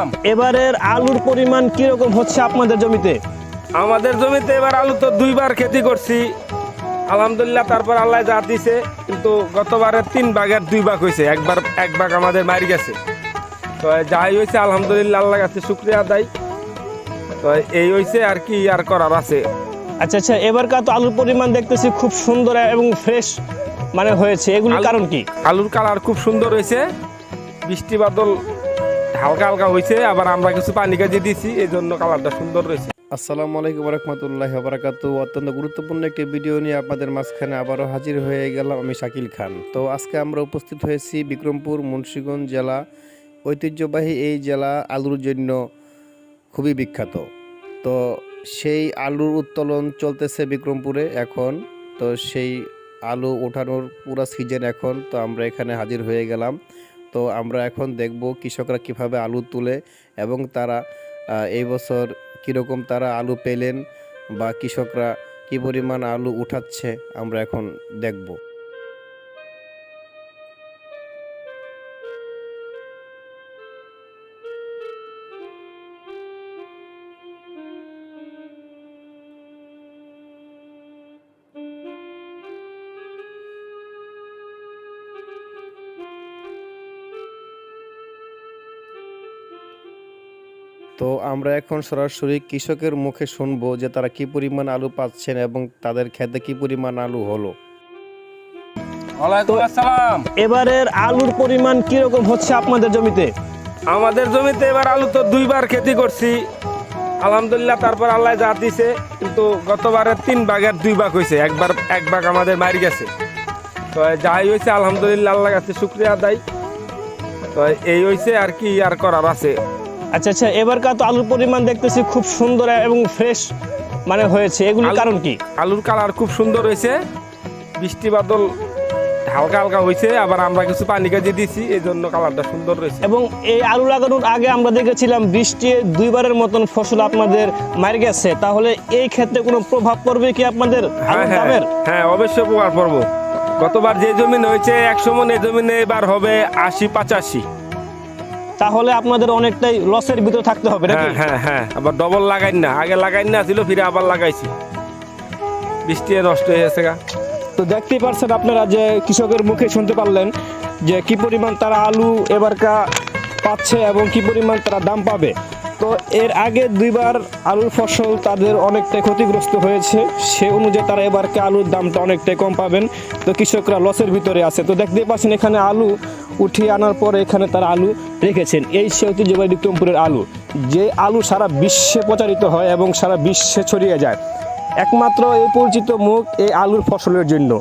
আসসালাম এবারের আলুর পরিমাণ কীরকম হচ্ছে আপনাদের জমিতে? আমাদের জমিতে এবার আলু তো দুইবার খেতি করছি। আলহামদুলিল্লাহ তারপর আল্লাহ যা দিছে কিন্তু গতবারের তিন ভাগের দুই ভাগ হয়েছে। একবার এক ভাগ আমাদের মারি গেছে। তো যাই হয়েছে আলহামদুলিল্লাহ আল্লাহ কাছে শুক্রিয়া আদায়। তো এই হয়েছে আর কি আর করার আছে। আচ্ছা আচ্ছা এবার এবারকার তো আলুর পরিমাণ দেখতেছি খুব সুন্দর এবং ফ্রেশ মানে হয়েছে। এগুলোর কারণ কি? আলুর কালার খুব সুন্দর হয়েছে। বৃষ্টি বাদল হালকা হালকা হয়েছে আবার আমরা কিছু পানি কাজে দিয়েছি এই জন্য কালারটা সুন্দর রয়েছে। আসসালামু আলাইকুম রহমতুল্লাহ বারাকাতু অত্যন্ত গুরুত্বপূর্ণ একটি ভিডিও নিয়ে আপনাদের মাঝখানে আবারও হাজির হয়ে গেলাম আমি শাকিল খান। তো আজকে আমরা উপস্থিত হয়েছি বিক্রমপুর, মুন্সীগঞ্জ জেলা, ঐতিহ্যবাহী এই জেলা আলুর জন্য খুবই বিখ্যাত। তো সেই আলুর উত্তোলন চলতেছে বিক্রমপুরে এখন, তো সেই আলু ওঠানোর পুরো সিজন এখন, তো আমরা এখানে হাজির হয়ে গেলাম। তো আমরা এখন দেখব কৃষকরা কীভাবে আলু তুলে এবং তারা এই বছর কীরকম তারা আলু পেলেন বা কৃষকরা কী পরিমাণ আলু উঠাচ্ছে আমরা এখন দেখব। তো আমরা এখন সরাসরি কৃষকের মুখে শুনব যে তারা কি পরিমাণ আলু পাচ্ছেন এবং তাদের খেতে কি পরিমাণ আলু হলো। ওয়ালাইকুম আসসালাম। এবারের আলুর পরিমাণ কীরকম হচ্ছে আপনাদের জমিতে? আমাদের জমিতে এবার আলু তো দুইবার খেতি করছি। আলহামদুলিল্লাহ তারপর আল্লাহ যা দিছে কিন্তু গতবারের তিন ভাগের দুই ভাগ হয়েছে। একবার এক ভাগ আমাদের মারি গেছে। তো যাই হয়েছে আলহামদুলিল্লাহ আল্লাহ কাছে শুক্রিয়া আদায়। তো এই হয়েছে আর কি আর করার আছে। আচ্ছা আচ্ছা এবারকার তো আলুর পরিমাণ দেখতেছি খুব সুন্দর এবং ফ্রেশ মানে হয়েছে। এগুলোর কারণ কি? আলুর কালার খুব সুন্দর হয়েছে। বৃষ্টি বাদল হালকা হালকা হয়েছে আবার আমরা কিছু পানি কাজে দিয়েছি এই জন্য কালারটা সুন্দর রয়েছে এবং এই আলু লাগানোর আগে আমরা দেখেছিলাম বৃষ্টি দুইবারের মতন ফসল আপনাদের মার গেছে। তাহলে এই ক্ষেত্রে কোনো প্রভাব পড়বে কি আপনাদের হ্যাঁ হ্যাঁ হ্যাঁ অবশ্যই প্রভাব পড়ব। গতবার যে জমিন হয়েছে একশো মন এই জমিনে এবার হবে আশি পঁচাশি। তাহলে আপনাদের অনেকটাই লসের ভিতরে থাকতে হবে হ্যাঁ হ্যাঁ হ্যাঁ আবার ডবল লাগাই না। আগে লাগাই না ছিল ফিরে আবার লাগাইছি। বৃষ্টি নষ্ট হয়ে গেছে গা। তো দেখতেই পারছেন আপনারা যে কৃষকের মুখে শুনতে পারলেন যে কি পরিমাণ তারা আলু এবারকা পাচ্ছে এবং কি পরিমাণ তারা দাম পাবে। তো এর আগে দুইবার আলুর ফসল তাদের অনেকটাই ক্ষতিগ্রস্ত হয়েছে। সে অনুযায়ী তারা এবারকে আলুর দামটা অনেকটাই কম পাবেন। তো কৃষকরা লসের ভিতরে আছে। তো দেখতেই পাচ্ছেন এখানে আলু উঠিয়ে আনার পর এখানে তারা আলু রেখেছেন। এই সে ঐতিহ্যবাহী বিক্রমপুরের আলু, যে আলু সারা বিশ্বে প্রচারিত হয় এবং সারা বিশ্বে ছড়িয়ে যায়। একমাত্র এই পরিচিত মুখ এই আলুর ফসলের জন্য।